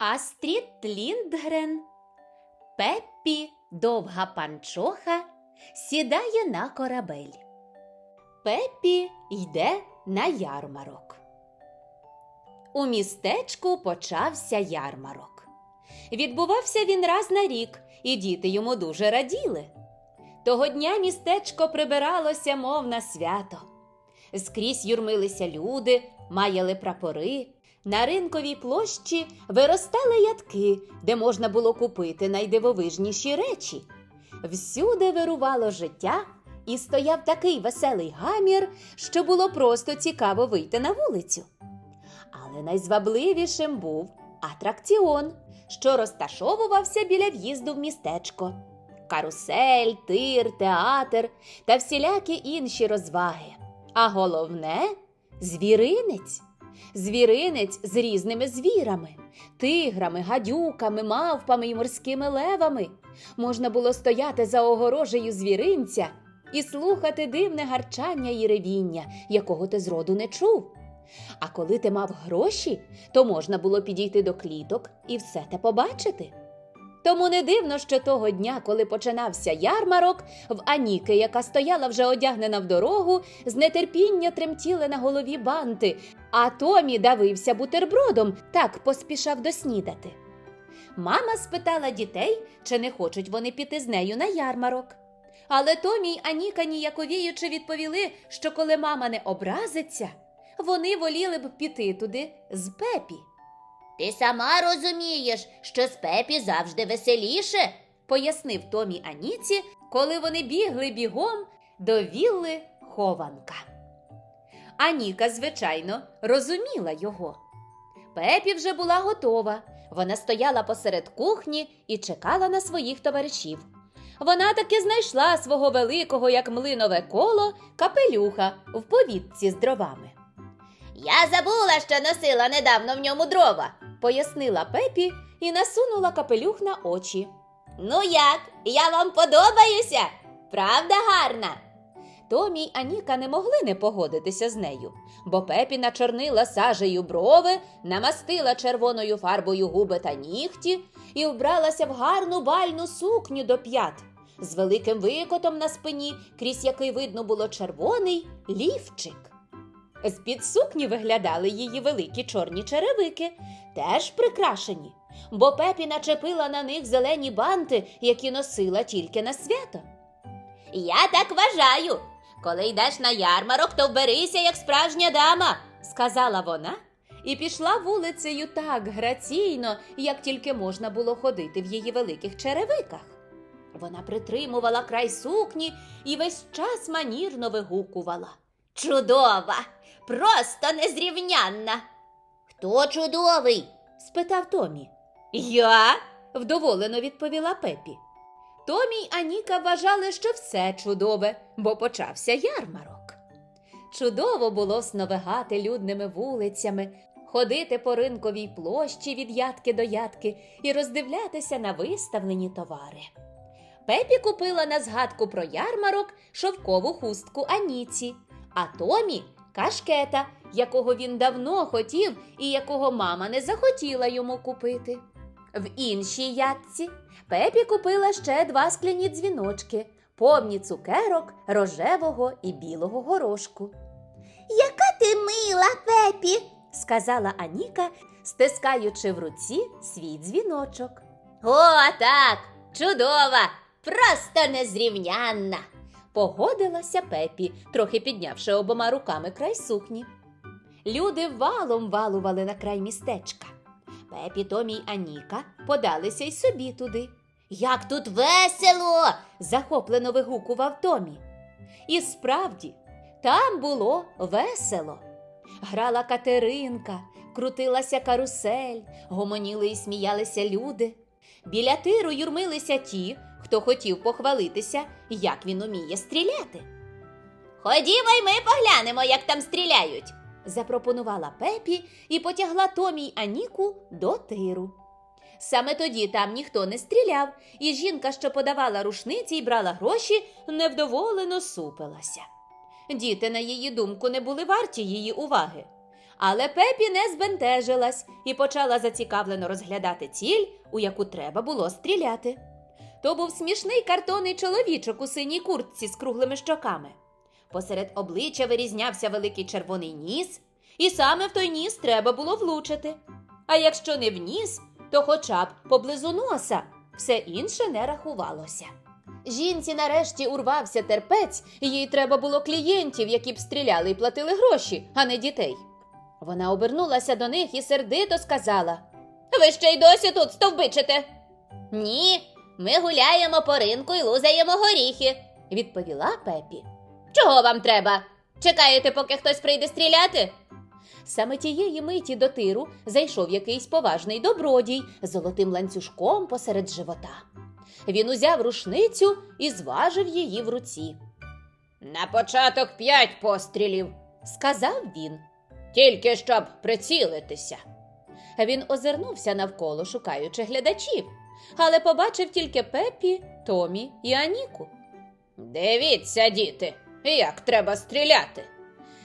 Астрід Ліндгрен, Пеппі, довга панчоха, сідає на корабель. Пеппі йде на ярмарок. У містечку почався ярмарок. Відбувався він раз на рік, і діти йому дуже раділи. Того дня містечко прибиралося, мов на свято. Скрізь юрмилися люди, маяли прапори. На ринковій площі виростали ядки, де можна було купити найдивовижніші речі. Всюди вирувало життя, і стояв такий веселий гамір, що було просто цікаво вийти на вулицю. Але найзвабливішим був атракціон, що розташовувався біля в'їзду в містечко. Карусель, тир, театр та всілякі інші розваги. А головне звіринець. Звіринець з різними звірами, тиграми, гадюками, мавпами і морськими левами. Можна було стояти за огорожею звіринця і слухати дивне гарчання і ревіння, якого ти зроду не чув. А коли ти мав гроші, то можна було підійти до кліток і все те побачити. Тому не дивно, що того дня, коли починався ярмарок, в Аніки, яка стояла вже одягнена в дорогу, з нетерпіння тремтіли на голові банти, а Томі давився бутербродом, так поспішав доснідати. Мама спитала дітей, чи не хочуть вони піти з нею на ярмарок. Але Томі й Аніка ніяковіючи відповіли, що коли мама не образиться, вони воліли б піти туди з Пепі. Ти сама розумієш, що з Пепі завжди веселіше. пояснив Томі Аніці, коли вони бігли бігом до вілли хованка. Аніка, звичайно, розуміла його. Пепі вже була готова. Вона стояла посеред кухні і чекала на своїх товаришів. Вона таки знайшла свого великого, як млинове коло, капелюха в повітці з дровами. Я забула, що носила недавно в ньому дрова. Пояснила Пепі і насунула капелюх на очі. Ну як, я вам подобаюся? Правда гарна? Томі й Аніка не могли не погодитися з нею, бо Пепі начорнила сажею брови, намастила червоною фарбою губи та нігті і вбралася в гарну бальну сукню до п'ят з великим викотом на спині, крізь який видно було червоний лівчик. З-під сукні виглядали її великі чорні черевики, теж прикрашені, бо Пепі начепила на них зелені банти, які носила тільки на свято. Я так вважаю. Коли йдеш на ярмарок, то вберися, як справжня дама. сказала вона, і пішла вулицею так граційно, як тільки можна було ходити в її великих черевиках. Вона притримувала край сукні і весь час манірно вигукувала. Чудова, просто незрівнянна. Хто чудовий? спитав Томі. Я? Вдоволено відповіла Пепі. Томі й Аніка вважали, що все чудове, бо почався ярмарок. Чудово було сновигати людними вулицями, ходити по ринковій площі від ядки до ядки і роздивлятися на виставлені товари. Пепі купила на згадку про ярмарок шовкову хустку Аніці, а Томі кашкета, якого він давно хотів і якого мама не захотіла йому купити. В іншій ядці Пепі купила ще два скляні дзвіночки, повні цукерок, рожевого і білого горошку. Яка ти мила, Пепі. сказала Аніка, стискаючи в руці свій дзвіночок. О, так, чудова, просто незрівнянна. Погодилася Пепі, трохи піднявши обома руками край сукні. Люди валом валували на край містечка. Пепі, Томі й Аніка подалися й собі туди. Як тут весело! захоплено вигукував Томі. І справді, там було весело. Грала Катеринка, крутилася карусель, гомоніли і сміялися люди. Біля тиру юрмилися ті, хто хотів похвалитися, як він уміє стріляти. Ходімо й ми поглянемо, як там стріляють. запропонувала Пепі і потягла Томі й Аніку до тиру. Саме тоді там ніхто не стріляв, і жінка, що подавала рушниці й брала гроші, невдоволено супилася. Діти, на її думку, не були варті її уваги. Але Пепі не збентежилась і почала зацікавлено розглядати ціль, у яку треба було стріляти. То був смішний картонний чоловічок у синій куртці з круглими щоками. Посеред обличчя вирізнявся великий червоний ніс, і саме в той ніс треба було влучити. А якщо не в ніс, то хоча б поблизу носа, все інше не рахувалося. Жінці нарешті урвався терпець, їй треба було клієнтів, які б стріляли і платили гроші, а не дітей. Вона обернулася до них і сердито сказала: Ви ще й досі тут стовбичите? Ні, ми гуляємо по ринку і лузаємо горіхи. відповіла Пепі. Чого вам треба? Чекаєте, поки хтось прийде стріляти? Саме тієї миті до тиру зайшов якийсь поважний добродій з золотим ланцюжком посеред живота. Він узяв рушницю і зважив її в руці. На початок п'ять пострілів, Сказав він. тільки щоб прицілитися. Він озирнувся навколо, шукаючи глядачів, але побачив тільки Пепі, Томі і Аніку. Дивіться, діти, як треба стріляти.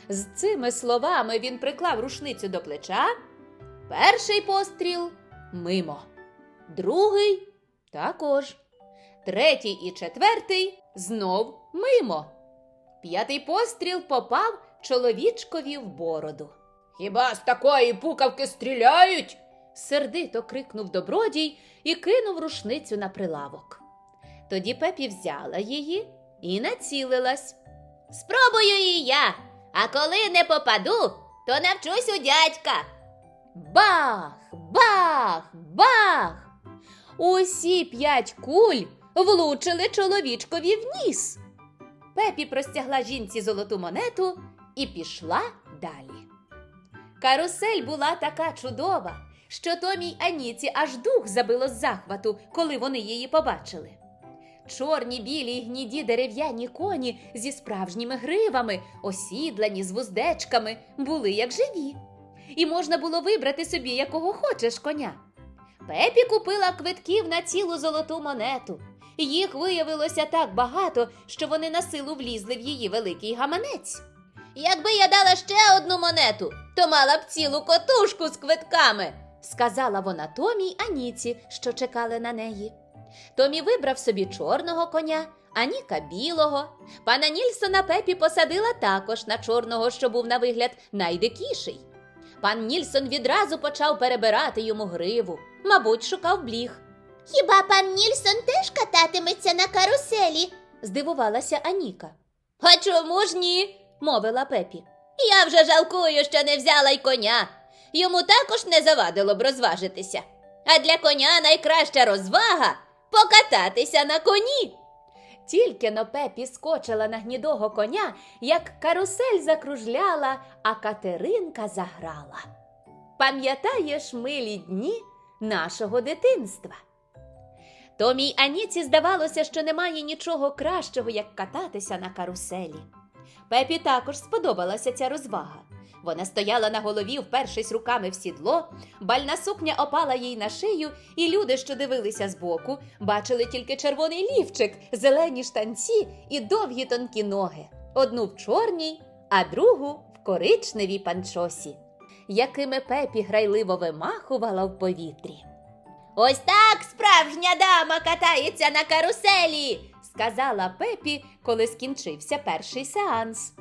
З цими словами він приклав рушницю до плеча. Перший постріл мимо. Другий також. Третій і четвертий знов мимо. П'ятий постріл попав чоловічкові в бороду. Хіба з такої пукавки стріляють? Сердито крикнув добродій і кинув рушницю на прилавок. Тоді Пепі взяла її і націлилась. Спробую і я, а коли не попаду, то навчусь у дядька. Бах! Бах! Бах! Усі п'ять куль влучили чоловічкові в ніс. Пепі простягла жінці золоту монету і пішла далі. Карусель була така чудова, що Томі й Аніці аж дух забило з захвату, коли вони її побачили. Чорні, білі й гніді дерев'яні коні зі справжніми гривами, осідлані з вуздечками, були як живі і можна було вибрати собі якого хочеш коня. Пепі купила квитків на цілу золоту монету. Їх виявилося так багато, що вони на силу влізли в її великий гаманець. Якби я дала ще одну монету, то мала б цілу котушку з квитками. Сказала вона Томі й Аніці, що чекали на неї. Томі вибрав собі чорного коня, Аніка білого. Пана Нільсона Пепі посадила також на чорного, що був на вигляд найдикіший. Пан Нільсон відразу почав перебирати йому гриву, мабуть, шукав бліг. Хіба пан Нільсон теж кататиметься на каруселі? Здивувалася Аніка. А чому ж ні? Мовила Пепі. Я вже жалкую, що не взяла й коня. Йому також не завадило б розважитися. А для коня найкраща розвага покататися на коні. Тільки но Пепі скочила на гнідого коня, як карусель закружляла, а Катеринка заграла. Пам'ятаєш милі дні нашого дитинства? Томі й Аніці здавалося, що немає нічого кращого, як кататися на каруселі. Пепі також сподобалася ця розвага. Вона стояла на голові, впершись руками в сідло, бальна сукня опала їй на шию, і люди, що дивилися збоку, бачили тільки червоний лівчик, зелені штанці і довгі тонкі ноги. Одну в чорній, а другу в коричневій панчосі, якими Пепі грайливо вимахувала в повітрі. Ось так справжня дама катається на каруселі. сказала Пепі, коли скінчився перший сеанс.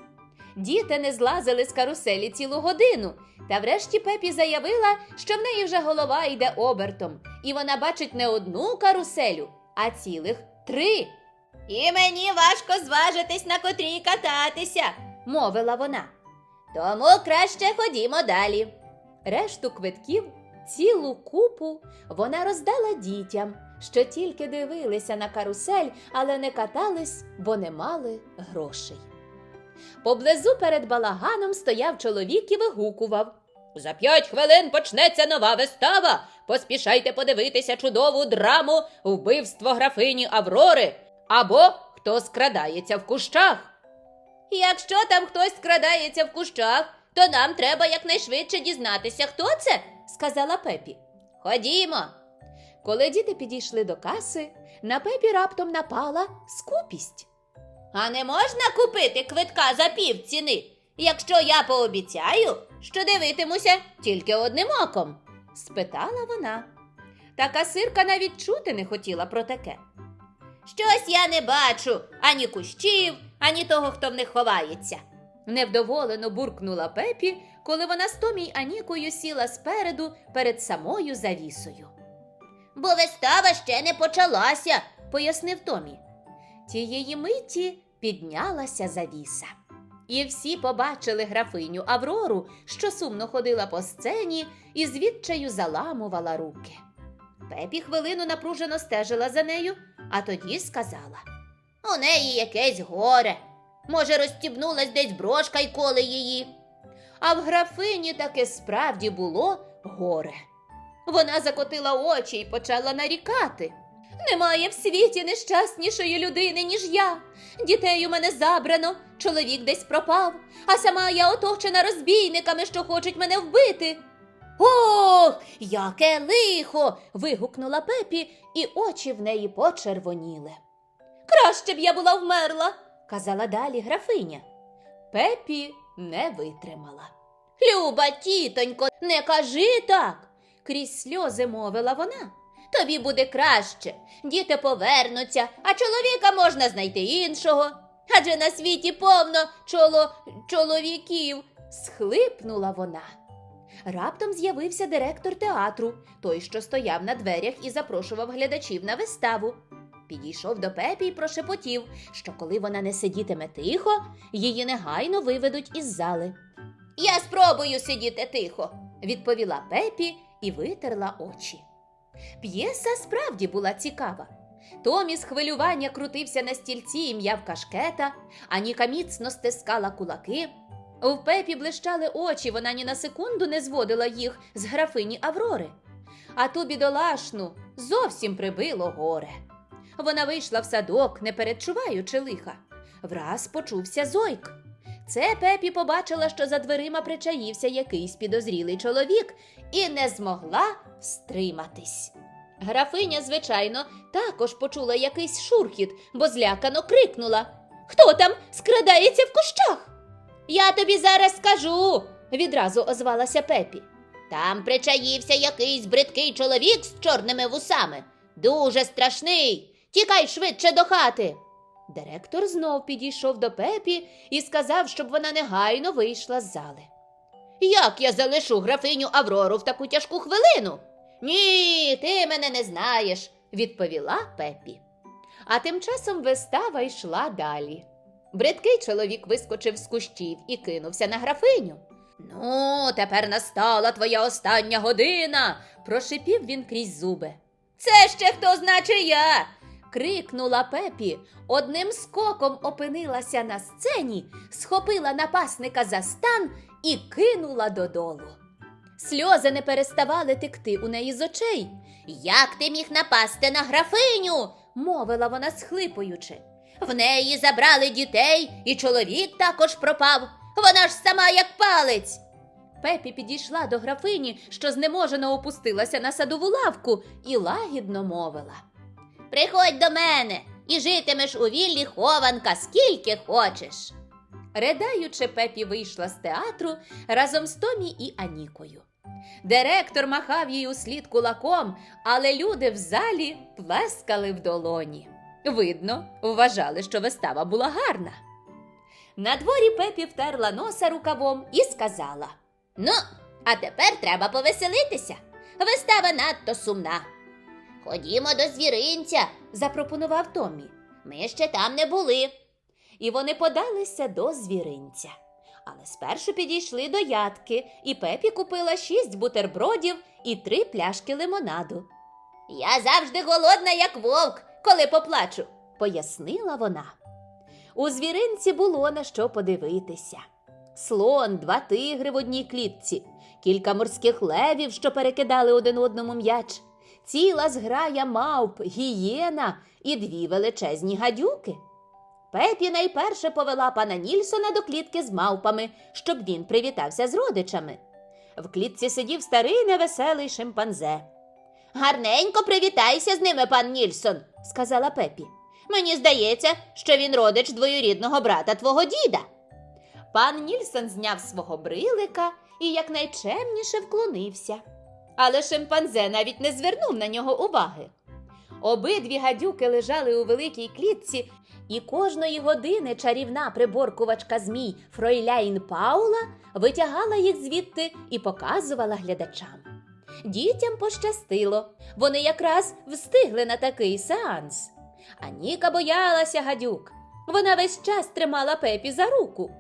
Діти не злазили з каруселі цілу годину, та врешті Пепі заявила, що в неї вже голова йде обертом, і вона бачить не одну каруселю, а цілих три, І мені важко зважитись, на котрій кататися. мовила вона. Тому краще ходімо далі. Решту квитків, цілу купу, вона роздала дітям, що тільки дивилися на карусель, але не катались, бо не мали грошей. Поблизу перед балаганом стояв чоловік і вигукував. За п'ять хвилин почнеться нова вистава. Поспішайте подивитися чудову драму вбивство графині Аврори або хто скрадається в кущах. Якщо там хтось скрадається в кущах, то нам треба якнайшвидше дізнатися, хто це. сказала Пепі. Ходімо. Коли діти підійшли до каси, на Пепі раптом напала скупість. А не можна купити квитка за пів ціни? якщо я пообіцяю, що дивитимуся тільки одним оком? спитала вона. Та касирка навіть чути не хотіла про таке. Щось я не бачу ані кущів, ані того, хто в них ховається. Невдоволено буркнула Пепі, коли вона з Томі й Анікою сіла спереду перед самою завісою. Бо вистава ще не почалася. пояснив Томі. Тієї миті піднялася завіса. І всі побачили графиню Аврору, що сумно ходила по сцені і звідчаю заламувала руки. Пепі хвилину напружено стежила за нею, а тоді сказала. У неї якесь горе. Може, розстібнулась десь брошка й коле її. А в графині таки справді було горе. Вона закотила очі і почала нарікати. Немає в світі нещаснішої людини, ніж я. Дітей у мене забрано, чоловік десь пропав, а сама я оточена розбійниками, що хочуть мене вбити. Ох, яке лихо. вигукнула Пепі, і очі в неї почервоніли. Краще б я була вмерла, казала далі графиня. Пепі не витримала. Люба тітонько, не кажи так. Крізь сльози мовила вона. Тобі буде краще. Діти повернуться, а чоловіка можна знайти іншого. Адже на світі повно чоло... чоловіків. схлипнула вона. Раптом з'явився директор театру, той, що стояв на дверях і запрошував глядачів на виставу. Підійшов до Пепі і прошепотів, що коли вона не сидітиме тихо, її негайно виведуть із зали. Я спробую сидіти тихо. Відповіла Пепі і витерла очі. П'єса справді була цікава. Томі з хвилювання крутився на стільці і м'яв кашкета, а Ніка міцно стискала кулаки. У Пепі блищали очі, вона ні на секунду не зводила їх з графині Аврори. А ту бідолашну зовсім прибило горе. Вона вийшла в садок, не передчуваючи лиха. Враз почувся зойк. Це Пепі побачила, що за дверима причаївся якийсь підозрілий чоловік, і не змогла стриматись. Графиня, звичайно, також почула якийсь шурхіт, бо злякано крикнула Хто там скрадається в кущах? Я тобі зараз скажу. відразу озвалася Пепі. Там причаївся якийсь бридкий чоловік з чорними вусами. Дуже страшний. Тікай швидше до хати. Директор знов підійшов до Пепі і сказав, щоб вона негайно вийшла з зали. Як я залишу графиню Аврору в таку тяжку хвилину? Ні, ти мене не знаєш. відповіла Пепі. А тим часом вистава йшла далі. Бридкий чоловік вискочив з кущів і кинувся на графиню. Ну, тепер настала твоя остання година, прошипів він крізь зуби. Це ще хто значи я? Крикнула Пепі, одним скоком опинилася на сцені, схопила напасника за стан і кинула додолу. Сльози не переставали текти у неї з очей, Як ти міг напасти на графиню? мовила вона схлипуючи. В неї забрали дітей, і чоловік також пропав. Вона ж сама як палець. Пепі підійшла до графині, що знеможено опустилася на садову лавку, і лагідно мовила. Приходь до мене і житимеш у віллі хованка, скільки хочеш. Редаючи, Пепі вийшла з театру разом з Томі і Анікою. Директор махав їй услід кулаком, але люди в залі плескали в долоні. Видно, вважали, що вистава була гарна. На дворі Пепі втерла носа рукавом і сказала: Ну, а тепер треба повеселитися. Вистава надто сумна. Ходімо до звіринця, запропонував Томі. ми ще там не були. І вони подалися до звіринця. Але спершу підійшли до ядки, і Пепі купила шість бутербродів і три пляшки лимонаду. Я завжди голодна, як вовк, коли поплачу. пояснила вона. У звіринці було на що подивитися. Слон, два тигри в одній клітці, кілька морських левів, що перекидали один одному м'яч, ціла зграя мавп, гієна і дві величезні гадюки. Пепі найперше повела пана Нільсона до клітки з мавпами, щоб він привітався з родичами. В клітці сидів старий невеселий шимпанзе. Гарненько привітайся з ними, пан Нільсон, Сказала Пепі. Мені здається, що він родич двоюрідного брата твого діда. Пан Нільсон зняв свого брилика і якнайчемніше вклонився. Але шимпанзе навіть не звернув на нього уваги. Обидві гадюки лежали у великій клітці, і кожної години чарівна приборкувачка змій Фройляїн Паула витягала їх звідти і показувала глядачам. Дітям пощастило, вони якраз встигли на такий сеанс. А Ніка боялася гадюк. Вона весь час тримала пепі за руку.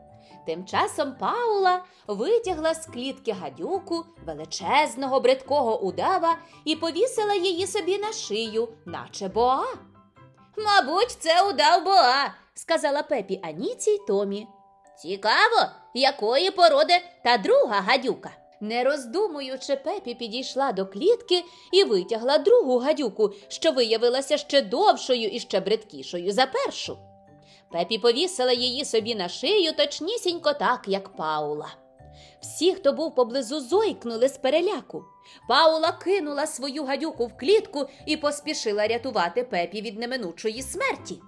Тим часом Паула витягла з клітки гадюку величезного бридкого удава і повісила її собі на шию, наче боа. Мабуть, це удав боа, сказала Пепі Аніці й Томі. Цікаво, якої породи та друга гадюка. Не роздумуючи, Пепі підійшла до клітки і витягла другу гадюку, що виявилася ще довшою і ще бридкішою за першу. Пепі повісила її собі на шию точнісінько так, як Паула. Всі, хто був поблизу, зойкнули з переляку. Паула кинула свою гадюку в клітку і поспішила рятувати Пепі від неминучої смерті.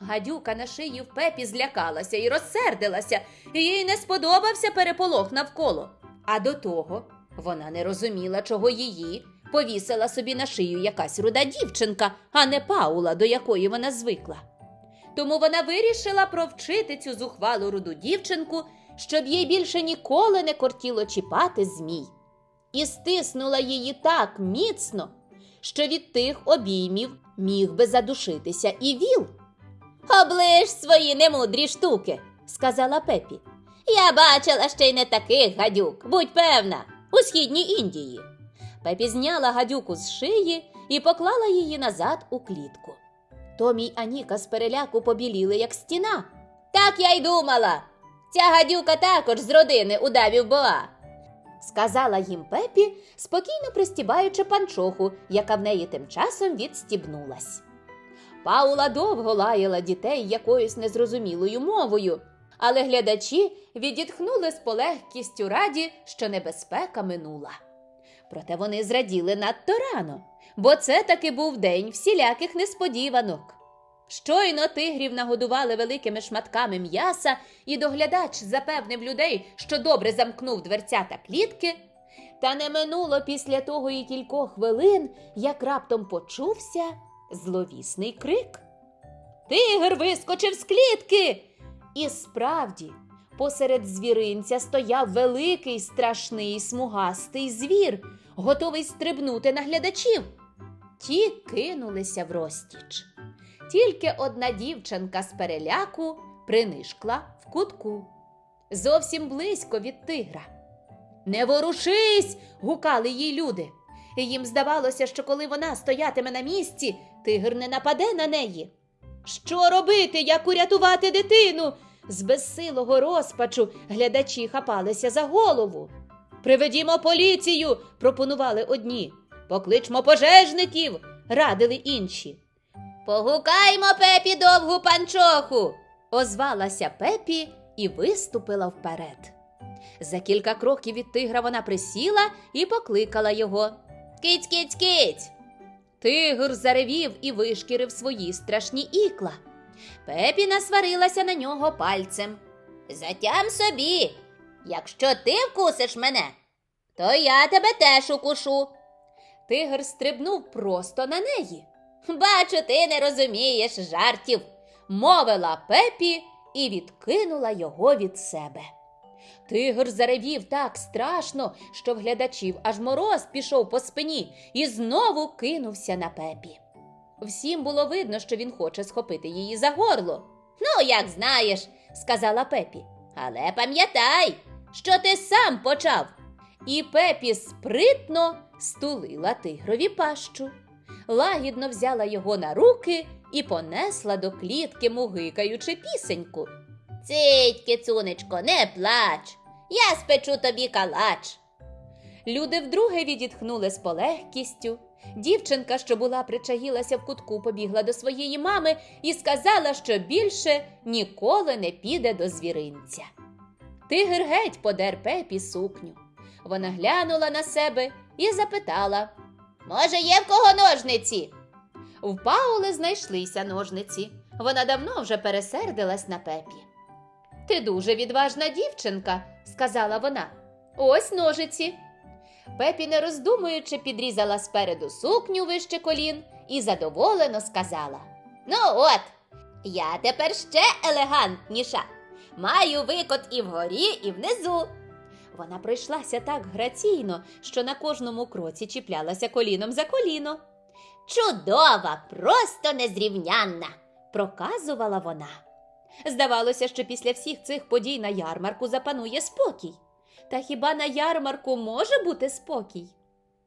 Гадюка на шиї в Пепі злякалася і розсердилася, і їй не сподобався переполох навколо. А до того вона не розуміла, чого її повісила собі на шию якась руда дівчинка, а не Паула, до якої вона звикла. Тому вона вирішила провчити цю зухвалу руду дівчинку, щоб їй більше ніколи не кортіло чіпати змій. І стиснула її так міцно, що від тих обіймів міг би задушитися і віл. Оближ свої немудрі штуки, сказала Пепі. Я бачила ще й не таких гадюк, будь певна, у східній Індії. Пепі зняла гадюку з шиї і поклала її назад у клітку. Томі Аніка з переляку побіліли, як стіна. Так я й думала. Ця гадюка також з родини удавів Боа. Сказала їм Пепі, спокійно пристібаючи панчоху, яка в неї тим часом відстібнулась. Паула довго лаяла дітей якоюсь незрозумілою мовою, але глядачі відітхнули з полегкістю раді, що небезпека минула. Проте вони зраділи надто рано, бо це таки був день всіляких несподіванок. Щойно тигрів нагодували великими шматками м'яса, і доглядач запевнив людей, що добре замкнув дверця та клітки. Та не минуло після того і кількох хвилин, як раптом почувся зловісний крик. Тигр вискочив з клітки. І справді, посеред звіринця стояв великий страшний смугастий звір, готовий стрибнути на глядачів. Ті кинулися в розтіч. Тільки одна дівчинка з переляку принишкла в кутку, зовсім близько від тигра. Не ворушись! гукали їй люди. Їм здавалося, що коли вона стоятиме на місці, тигр не нападе на неї. Що робити, як урятувати дитину? З безсилого розпачу глядачі хапалися за голову. Приведімо поліцію, пропонували одні. Покличмо пожежників, радили інші. Погукаймо пепі довгу панчоху, озвалася пепі і виступила вперед. За кілька кроків від тигра вона присіла і покликала його. Киць, киць, киць. Тигр заревів і вишкірив свої страшні ікла. Пепі насварилася на нього пальцем. Затям собі. Якщо ти вкусиш мене, то я тебе теж укушу. Тигр стрибнув просто на неї. Бачу, ти не розумієш жартів, мовила пепі і відкинула його від себе. Тигр заревів так страшно, що в глядачів аж мороз пішов по спині і знову кинувся на пепі. Всім було видно, що він хоче схопити її за горло. Ну, як знаєш, сказала пепі. Але пам'ятай, що ти сам почав. І пепі спритно стулила тигрові пащу, лагідно взяла його на руки і понесла до клітки, мугикаючи пісеньку. Цить, кицунечко, не плач. Я спечу тобі калач. Люди вдруге відітхнули з полегкістю. Дівчинка, що була причаїлася в кутку, побігла до своєї мами і сказала, що більше ніколи не піде до звіринця. Тигр геть подер пепі сукню. Вона глянула на себе і запитала: Може, є в кого ножниці? В Паули знайшлися ножниці. Вона давно вже пересердилась на пепі. Ти дуже відважна дівчинка, сказала вона. Ось ножиці. Пепі, не роздумуючи, підрізала спереду сукню вище колін і задоволено сказала: Ну от, я тепер ще елегантніша. Маю викот і вгорі, і внизу. Вона пройшлася так граційно, що на кожному кроці чіплялася коліном за коліно. Чудова, просто незрівнянна, проказувала вона. Здавалося, що після всіх цих подій на ярмарку запанує спокій. Та хіба на ярмарку може бути спокій?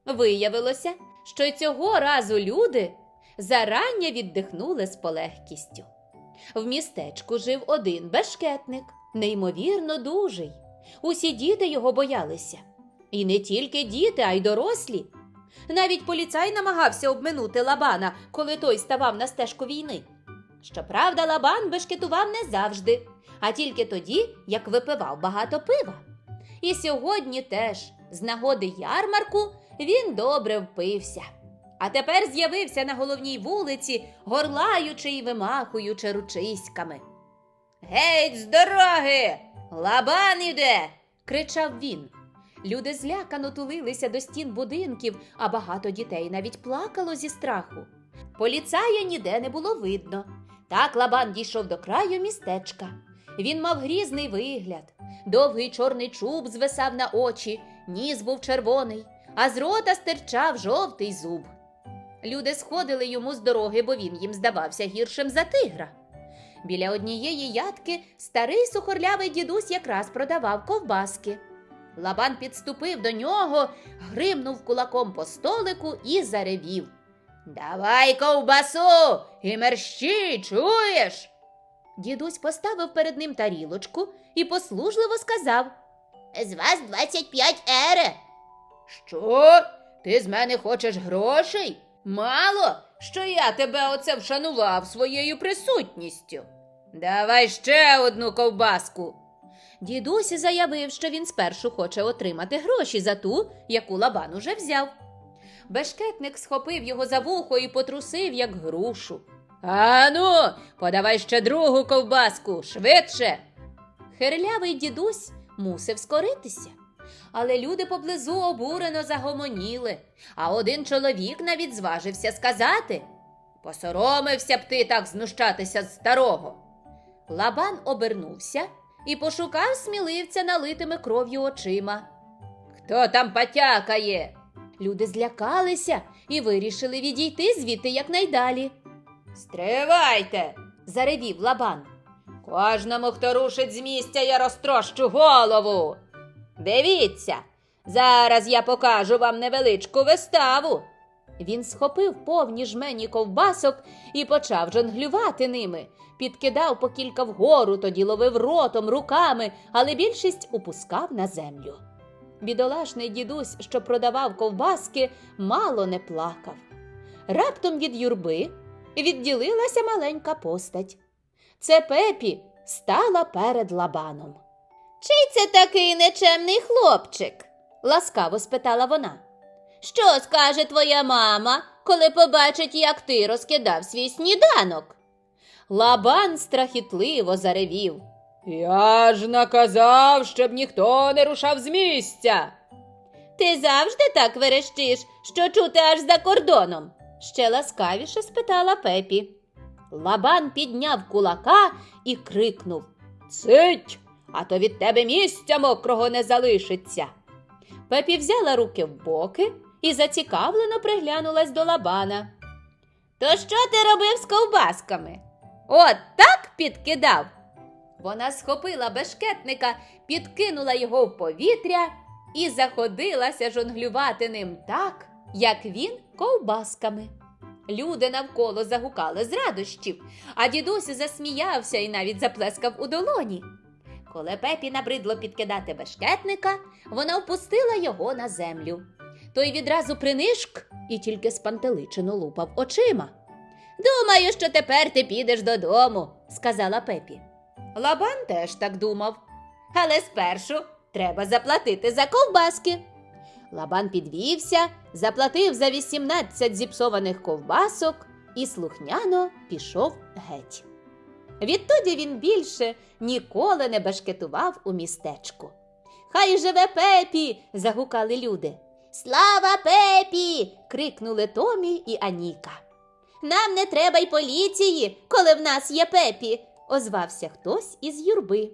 Виявилося, що й цього разу люди зарання віддихнули з полегкістю. В містечку жив один бешкетник, неймовірно дужий. Усі діти його боялися. І не тільки діти, а й дорослі. Навіть поліцай намагався обминути лабана, коли той ставав на стежку війни. Щоправда, лабан бешкетував не завжди, а тільки тоді, як випивав багато пива. І сьогодні теж, з нагоди ярмарку, він добре впився. А тепер з'явився на головній вулиці, горлаючи і вимахуючи ручиськами. Геть з дороги! Лабан іде! кричав він. Люди злякано тулилися до стін будинків, а багато дітей навіть плакало зі страху. Поліцая ніде не було видно. Так лабан дійшов до краю містечка. Він мав грізний вигляд. Довгий чорний чуб звисав на очі, ніс був червоний, а з рота стирчав жовтий зуб. Люди сходили йому з дороги, бо він їм здавався гіршим за тигра. Біля однієї ядки старий сухорлявий дідусь якраз продавав ковбаски. Лабан підступив до нього, гримнув кулаком по столику і заревів. Давай ковбасу і мерщі, чуєш? Дідусь поставив перед ним тарілочку і послужливо сказав: З вас 25 ере. Що? Ти з мене хочеш грошей? Мало, що я тебе оце вшанував своєю присутністю. Давай ще одну ковбаску. Дідусь заявив, що він спершу хоче отримати гроші за ту, яку лабан уже взяв. Бешкетник схопив його за вухо і потрусив, як грушу. Ану, подавай ще другу ковбаску, швидше. Хирлявий дідусь мусив скоритися. Але люди поблизу обурено загомоніли, а один чоловік навіть зважився сказати Посоромився б ти так знущатися з старого. Лабан обернувся і пошукав сміливця налитими кров'ю очима. Хто там потякає? Люди злякалися і вирішили відійти звідти якнайдалі. Стривайте, заревів лабан. Кожному, хто рушить з місця, я розтрощу голову. Дивіться, зараз я покажу вам невеличку виставу. Він схопив повні жмені ковбасок і почав жонглювати ними. Підкидав по кілька вгору, тоді ловив ротом, руками, але більшість упускав на землю. Бідолашний дідусь, що продавав ковбаски, мало не плакав. Раптом від юрби відділилася маленька постать. Це пепі стала перед лабаном. Чий це такий нечемний хлопчик? ласкаво спитала вона. Що скаже твоя мама, коли побачить, як ти розкидав свій сніданок? Лабан страхітливо заревів. Я ж наказав, щоб ніхто не рушав з місця. Ти завжди так верещиш, що чути аж за кордоном? ще ласкавіше спитала пепі. Лабан підняв кулака і крикнув Цить, а то від тебе місця мокрого не залишиться. Пепі взяла руки в боки і зацікавлено приглянулась до лабана. То що ти робив з ковбасками? От так підкидав. Вона схопила бешкетника, підкинула його в повітря і заходилася жонглювати ним так, як він ковбасками. Люди навколо загукали з радощів, а дідусь засміявся і навіть заплескав у долоні. Коли пепі набридло підкидати бешкетника, вона впустила його на землю. Той відразу принишк і тільки спантеличено лупав очима. Думаю, що тепер ти підеш додому, сказала пепі. Лабан теж так думав. Але спершу треба заплатити за ковбаски. Лабан підвівся, заплатив за 18 зіпсованих ковбасок і слухняно пішов геть. Відтоді він більше ніколи не бешкетував у містечку. Хай живе Пепі. загукали люди. Слава Пепі. крикнули Томі і Аніка. Нам не треба й поліції, коли в нас є Пепі, озвався хтось із юрби.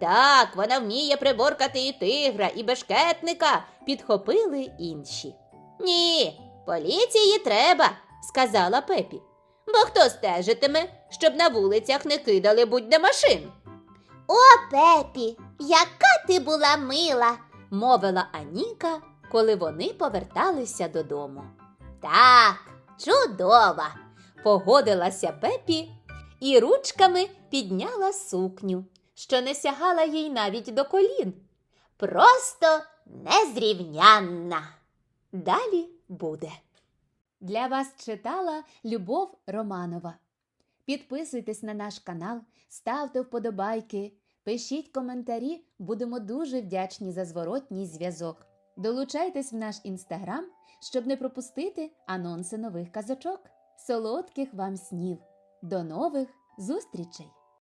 Так, вона вміє приборкати і тигра, і бешкетника, підхопили інші. Ні, поліції треба, сказала Пепі. Бо хто стежитиме, щоб на вулицях не кидали будь-де машин? О, Пепі, яка ти була мила, мовила Аніка, коли вони поверталися додому. Так, чудова, погодилася Пепі і ручками підняла сукню, що не сягала їй навіть до колін. Просто незрівнянна. Далі буде. Для вас читала Любов Романова. Підписуйтесь на наш канал, ставте вподобайки, пишіть коментарі, будемо дуже вдячні за зворотній зв'язок. Долучайтесь в наш інстаграм, щоб не пропустити анонси нових казочок. Солодких вам снів! До нових зустрічей!